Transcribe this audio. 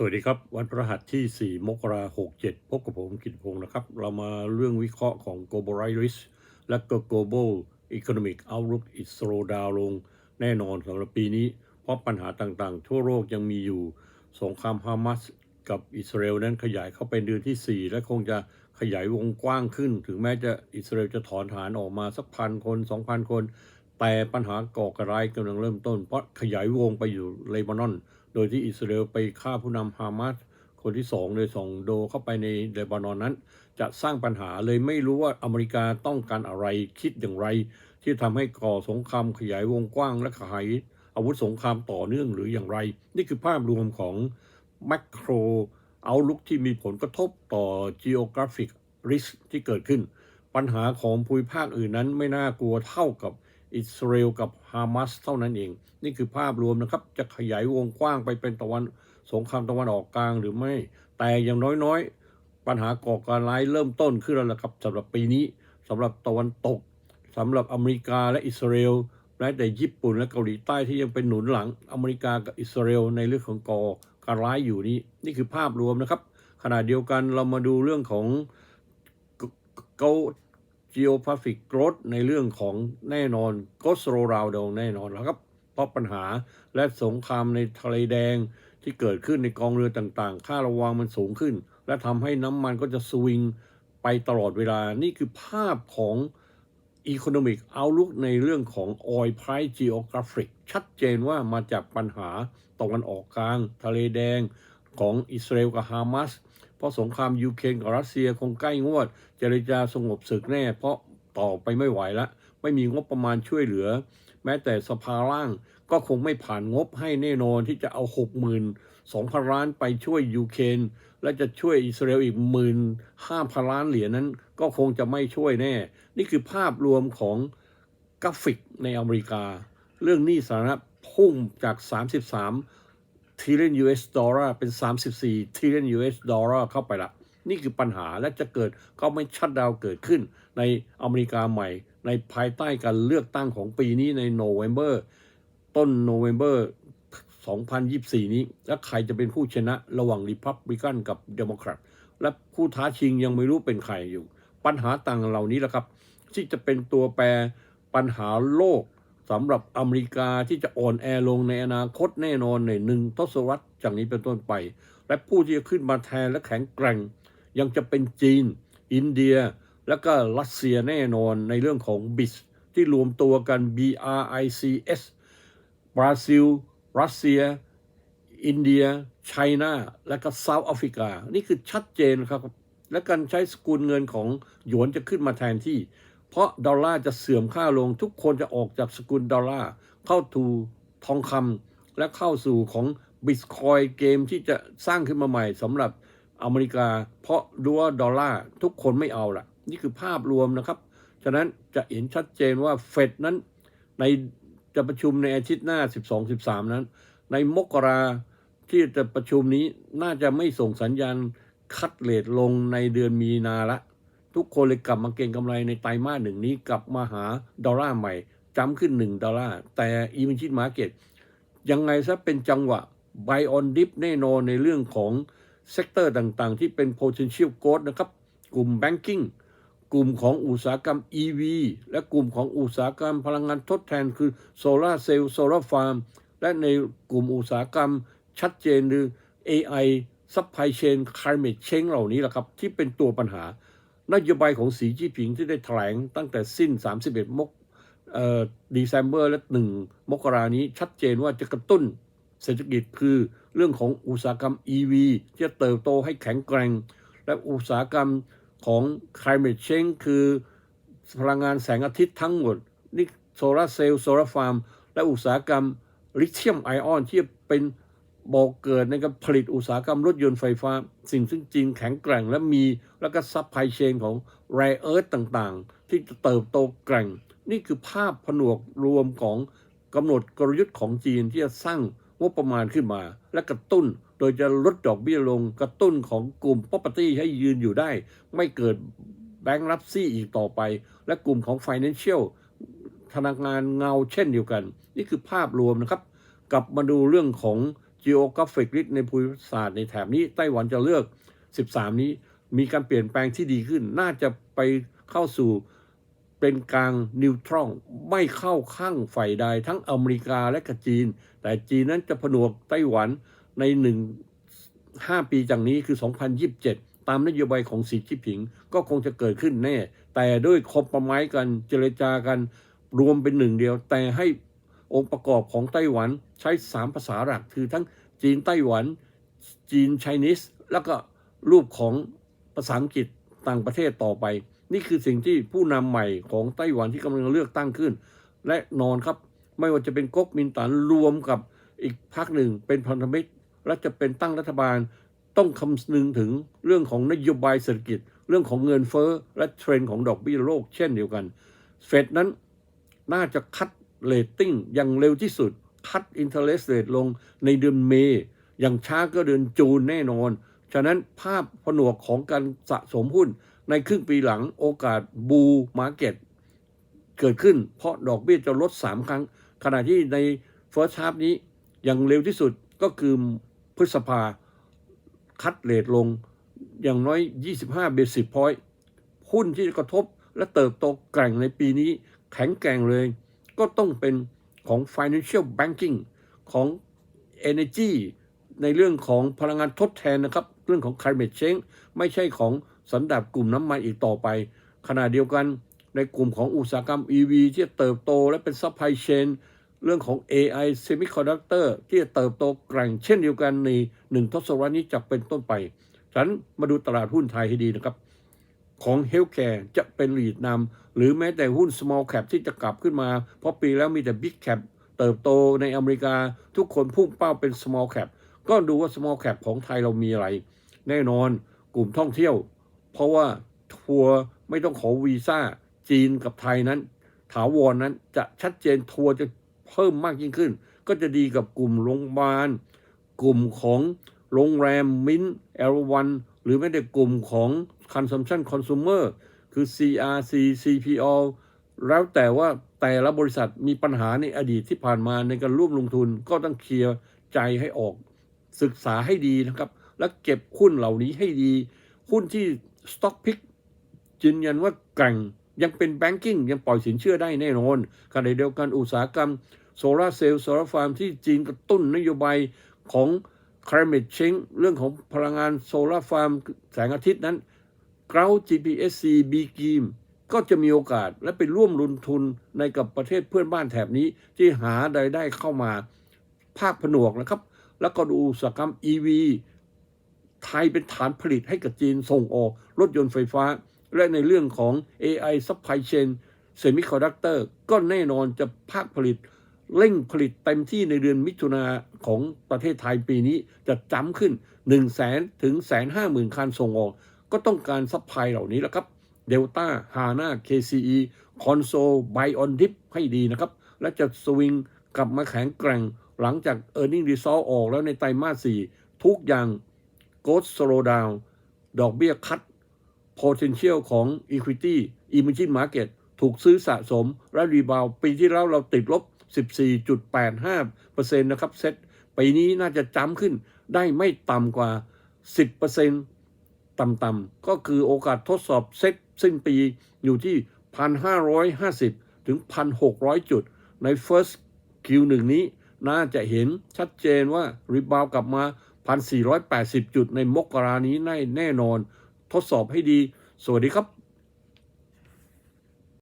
สวัสดีครับ วันพฤหัสที่ 4 มกราคม67พบกับผมกิตพงศ์นะครับ เรามาเรื่องวิเคราะห์ของ global risk และก็ global economic outlook is slow down ลง แน่นอนสำหรับปีนี้ เพราะปัญหาต่างๆ ทั่วโลกยังมีอยู่ สงครามฮามาสกับอิสราเอลนั้นขยายเข้าไปเดือนที่ 4 และคงจะขยายวงกว้างขึ้น ถึงแม้จะอิสราเอลจะถอนฐานออกมาสักพันคน 2,000 คน แต่ปัญหาก่อการร้ายกำลังเริ่มต้น เพราะขยายวงไปอยู่เลบานอน โดยที่อิสราเอลไปฆ่าผู้นำฮามาสคนที่สองโดยส่งโดเข้าไปในเลบานอนนั้น จะสร้างปัญหาเลยไม่รู้ว่าอเมริกาต้องการอะไรคิดอย่างไร ที่ทำให้ก่อสงครามขยายวงกว้างและขยายอาวุธสงครามต่อเนื่องหรืออย่างไร นี่คือภาพรวมของแมกโ r รเอาลุกที่มีผลกระทบต่อ geographic risk ที่เกิดขึ้น ปัญหาของภูมิภาคอื่นนั้นไม่น่ากลัวเท่ากับ อิสราเอลกับฮามาสเท่านั้นเอง นี่คือภาพรวมนะครับ จะขยายวงกว้างไปเป็นตะวันสงครามตะวันออกกลางหรือไม่ แต่อย่างน้อยๆ ปัญหาก่อการร้ายเริ่มต้นขึ้นแล้วนะครับสำหรับปีนี้สำหรับตะวันตกสำหรับอเมริกาและอิสราเอลและแต่ญี่ปุ่นและเกาหลีใต้ที่ยังเป็นหนุนหลังอเมริกากับอิสราเอลในเรื่องของก่อการร้ายอยู่นี้ นี่คือภาพรวมนะครับขณะเดียวกันเรามาดูเรื่องของเกา geographic growth ในเรื่องของแน่นอนก็สโลราวดงแน่นอนแล้วครับเพราะปัญหาและสงครามในทะเลแดงที่เกิดขึ้นในกองเรือต่างๆ ค่าระวังมันสูงขึ้น และทำให้น้ำมันก็จะสวิงไปตลอดเวลา นี่คือภาพของ Economic Outlook ในเรื่องของ Oil Price Geographic ชัดเจนว่ามาจากปัญหาตะวันออกกลาง ทะเลแดงของอิสราเอลกับฮามาส เพราะสงครามยูเครนกับรัสเซียคงใกล้งวด เจรจาสงบศึกแน่ เพราะต่อไปไม่ไหวแล้วไม่มีงบประมาณช่วยเหลือ แม้แต่สภาล่างก็คงไม่ผ่านงบให้แน่นอนที่จะเอา6 0 0 0 0 2พันล้านไปช่วยยูเครนและจะช่วยอิสราเอลอีกหมื่นห้าพันล้านเหรียญนั้น ก็คงจะไม่ช่วยแน่ นี่คือภาพรวมของกราฟิกในอเมริกา เรื่องหนี้สาธารณะพุ่งจาก 33 trillion US dollar เป็น 34 trillion US dollar เข้าไปละ นี่คือปัญหาและจะเกิดก็ไม่ชัดดาวเกิดขึ้น ในอเมริกาใหม่ ในภายใต้การเลือกตั้งของปีนี้ในโนเวม ber ต้นโนเวม ber 2024 นี้ และใครจะเป็นผู้ชนะระหว่างริพับลิกันกับเดโมแครตและผู้ท้าชิงยังไม่รู้เป็นใครอยู่ ปัญหาต่างเหล่านี้แหละครับ ที่จะเป็นตัวแปรปัญหาโลก สำหรับอเมริกาที่จะอ่อนแอลงในอนาคตแน่นอนในหนึ่งทศวรรษจากนี้เป็นต้นไป และผู้ที่จะขึ้นมาแทนและแข็งแกร่ง ยังจะเป็นจีน อินเดีย และก็รัสเซียแน่นอนในเรื่องของบิสที่รวมตัวกัน BRICS บราซิล รัสเซีย อินเดียไชน่า และก็เซาท์แอฟริกา นี่คือชัดเจนครับ และการใช้สกุลเงินของหยวนจะขึ้นมาแทนที่ เพราะดอลลาร์จะเสื่อมค่าลงทุกคนจะออกจากสกุลดอลลาร์เข้าถูทองคำและเข้าสู่ของบิตคอยเกมที่จะสร้างขึ้นมาใหม่สำหรับอเมริกา เพราะดูว่าดอลลาร์ทุกคนไม่เอาละนี่คือภาพรวมนะครับ ฉะนั้นจะเห็นชัดเจนว่าเฟดนั้นในจะประชุมในอาทิตย์หน้า 12-13 นั้น ในมกราที่จะประชุมนี้น่าจะไม่ส่งสัญญาณคัดเลทลงในเดือนมีนาละ ทุกคนเลยกลับมาเก็งกำไรในไตรมาสหนึ่งนี้กลับมาหาดอลลาร์ใหม่จำขึ้น 1 ดอลลาร์ แต่อีเวนชิตมาเก็ตยังไงซะเป็นจังหวะ buy on dip แน่นอนในเรื่องของเซกเตอร์ต่างๆ ที่เป็น potential growth นะครับ กลุ่ม banking กลุ่มของอุตสาหกรรม EV และกลุ่มของอุตสาหกรรมพลังงานทดแทนคือโซลาร์เซลล์โซลาร์ฟาร์มและในกลุ่มอุตสาหกรรมชัดเจนหรือ AI supply chain climate change เหล่านี้แหละครับ ที่เป็นตัวปัญหา นโยบายของสีจิ้นผิงที่ได้แถลงตั้งแต่สิ้น 31 มกเอ่อดีเซมเบอร์และ 1 มกรานี้ชัดเจนว่าจะกระตุ้นเศรษฐกิจคือเรื่องของอุตสาหกรรม EV ที่จะเติบโตให้แข็งแกร่ง และอุตสาหกรรมของ climate change คือพลังงานแสงอาทิตย์ทั้งหมด นี่โซลาร์เซลล์โซลาร์ฟาร์ม และอุตสาหกรรมลิเธียมไอออนที่เป็น บอกเกิดในการผลิตอุตสาหกรรมรถยนต์ไฟฟ้า สิ่งซึ่งจีนแข็งแกร่งและมีแล้วก็ซัพพลายเชนของไรเอิร์ธต่างๆ ที่จะเติบโตแกร่ง นี่คือภาพผนวกรวมของกำหนดกลยุทธ์ของจีนที่จะสร้างงบประมาณขึ้นมา และกระตุ้นโดยจะลดดอกเบี้ยลงกระตุ้นของกลุ่ม property ให้ยืนอยู่ได้ ไม่เกิดแบงก์รับซี่อีกต่อไป และกลุ่มของ financial ธนาคารเงาเช่นเดียวกัน นี่คือภาพรวมนะครับ กลับมาดูเรื่องของ geographic risk ในภูมิศาสตร์ในแถบนี้ไต้หวันจะเลือก 13 นี้มีการเปลี่ยนแปลงที่ดีขึ้น น่าจะไปเข้าสู่เป็นกลางนิวทรอลไม่เข้าข้างฝ่ายใดทั้งอเมริกาและกับจีน แต่จีนนั้นจะผนวกไต้หวันในหนึ่งห้าปีจากนี้คือ 2027 ตามนโยบายของสีจิ้นผิง ก็คงจะเกิดขึ้นแน่ แต่ด้วยคอมประไม้กันเจรจากันรวมเป็นหนึ่งเดียว แต่ให้ องค์ประกอบของไต้หวันใช้สามภาษาหลักคือทั้งจีนไต้หวัน จีนไชนีสแล้วก็รูปของภาษาอังกฤษต่างประเทศต่อไป นี่คือสิ่งที่ผู้นำใหม่ของไต้หวันที่กำลังเลือกตั้งขึ้น และนอนครับ ไม่ว่าจะเป็นก๊กมินตั๋นรวมกับอีกพรรคหนึ่งเป็นพันธมิตร และจะเป็นตั้งรัฐบาล ต้องคำนึงถึงเรื่องของนโยบายเศรษฐกิจ เรื่องของเงินเฟ้อและเทรนด์ของดอกเบี้ยโลกเช่นเดียวกัน เฟดนั้นน่าจะคัด เรตติ้งอย่างเร็วที่สุด คัดอินเทอร์เ t เรทลงในเดือนเมษอย่างช้าก็เดือนจูนแน่นอน ฉะนั้นภาพผนวกของการสะสมหุ้น ในครึ่งปีหลังโอกาสบูมาร์เก็ตเกิดขึ้น เพราะดอกเบี้ยจะลด 3 ครั้ง ขณะที่ใน First Half นี้อย่างเร็วที่สุดก็คือพฤษภาคัดเรทลงอย่างน้อย 25 เบสิ s พอยต์หุ้นที่กระทบและเติบโตแกร่งในปีนี้แข็งแกร่งเลย ก็ต้องเป็นของ Financial Banking ของ Energy ในเรื่องของพลังงานทดแทนนะครับ เรื่องของ climate change ไม่ใช่ของสันดับกลุ่มน้ำมันอีกต่อไป ขณะเดียวกันในกลุ่มของอุตสาหกรรม EV ที่จะเติบโตและเป็น supply chain เรื่องของ AI semiconductor ที่จะเติบโตแกร่งเช่นเดียวกันในหนึ่งทศวรรษนี้จะเป็นต้นไป ฉะนั้นมาดูตลาดหุ้นไทยให้ดีนะครับ ของ Healthcare จะเป็นลีดนำหรือแม้แต่หุ้น small cap ที่จะกลับขึ้นมา เพราะปีแล้วมีแต่ big cap เติบโตในอเมริกาทุกคนพุ่งเป้าเป็น small cap ก็ดูว่า small cap ของไทยเรามีอะไร แน่นอนกลุ่มท่องเที่ยว เพราะว่าทัวร์ไม่ต้องขอวีซ่า จีนกับไทยนั้น ถาวรนนั้นจะชัดเจนทัวร์จะเพิ่มมากยิ่งขึ้น ก็จะดีกับกลุ่มโรงพยาบาล กลุ่มของโรงแรมมินเอลวัน รือแม้แต่กลุ่มของ consumption consumer คือ CRC CPO แล้วแต่ว่าแต่ละบริษัทมีปัญหาในอดีตที่ผ่านมาในการร่วมลงทุนก็ต้องเคลียร์ใจให้ออก ศึกษาให้ดีนะครับ และเก็บหุ้นเหล่านี้ให้ดี หุ้นที่ Stock Pick ยืนยันว่าแกร่งยังเป็นแบงกิ้งยังปล่อยสินเชื่อได้แน่นอนขณะเดียวกันอุตสาหกรรมโซลาเซลล์โซลาร์ฟาร์มที่จีนกระตุ้นนโยบายของ climate change เรื่องของพลังงานโซลาร์ฟาร์มแสงอาทิตย์นั้นเกรา GPSC B กีมก็จะมีโอกาสและไปร่วมลงทุนในกับประเทศเพื่อนบ้านแถบนี้ที่หารายได้เข้ามาภาคผนวกนะครับ แล้วก็ดูอุตสาหกรรม EV ไทยเป็นฐานผลิตให้กับจีนส่งออกรถยนต์ไฟฟ้า และในเรื่องของ AI supply chain semiconductor ก็แน่นอนจะภาคผลิต เร่งผลิตเต็มที่ในเดือนมิถุนาของประเทศไทยปีนี้จะจำขึ้น 1 0 0 0 0แสนถึงแสนห้าหมื่นคันส่งออก ก็ต้องการซัพพลายเหล่านี้แล้วครับเดลต้าฮาน่า KCE คอนโซลไบออนดิฟให้ดีนะครับ และจะสวิงกลับมาแข็งแกร่งหลังจาก e a r n i n g Result ออกแล้วในไตรมาส 4 ทุกอย่าง g o s slow down ดอกเบี้ยคัด potential ของ equity emerging market ถูกซื้อสะสมและรีบาวปีที่แล้วเราติดลบ 14.85%นะครับเซ็ตปีนี้น่าจะจ้ำขึ้นได้ไม่ต่ำกว่า 10%ต่ำๆก็คือโอกาสทดสอบเซ็ตสิ้นปีอยู่ที่ 1,550 ถึง 1,600 จุด ใน first Q1 นี้น่าจะเห็นชัดเจนว่ารีบาวกลับมา 1,480 จุดในมกรานี้แน่นอน ทดสอบให้ดี สวัสดีครับ